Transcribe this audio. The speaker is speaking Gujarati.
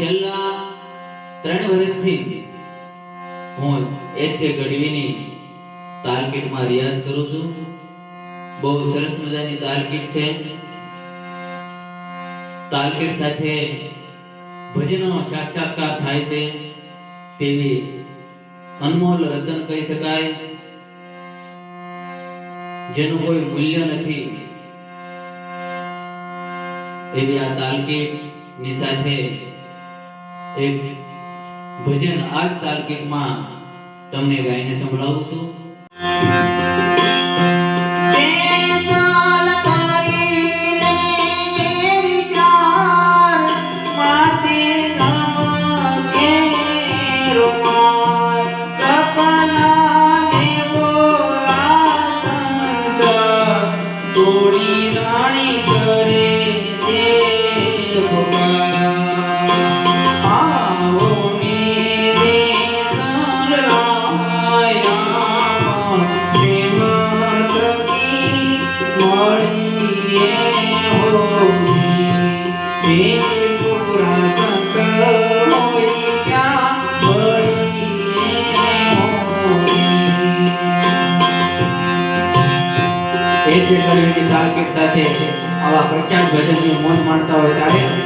છેલ્લા ત્રણ વર્ષથી હું એચ એ ગઢવીની તાલકીટમાં રિયાઝ કરું છું. બહુ સરસ મજાની તાલકીટ છે. તાલકીટ સાથે ભજનનો સાક્ષાત્કાર થાય છે. તેવી અનમોલ રતન કહી શકાય. જેનું કોઈ મૂલ્ય નથી. એવી આ તાલકીટની સાથે એક ભજન આ તાર્કિકમાં તમને ગાઈને સંભળાવું છું. તોડી રાણી કરે છે પુકાર એ જે કવિની સાથે આવા પ્રખ્યાત ભજનની મોજ માણતા હોય ત્યારે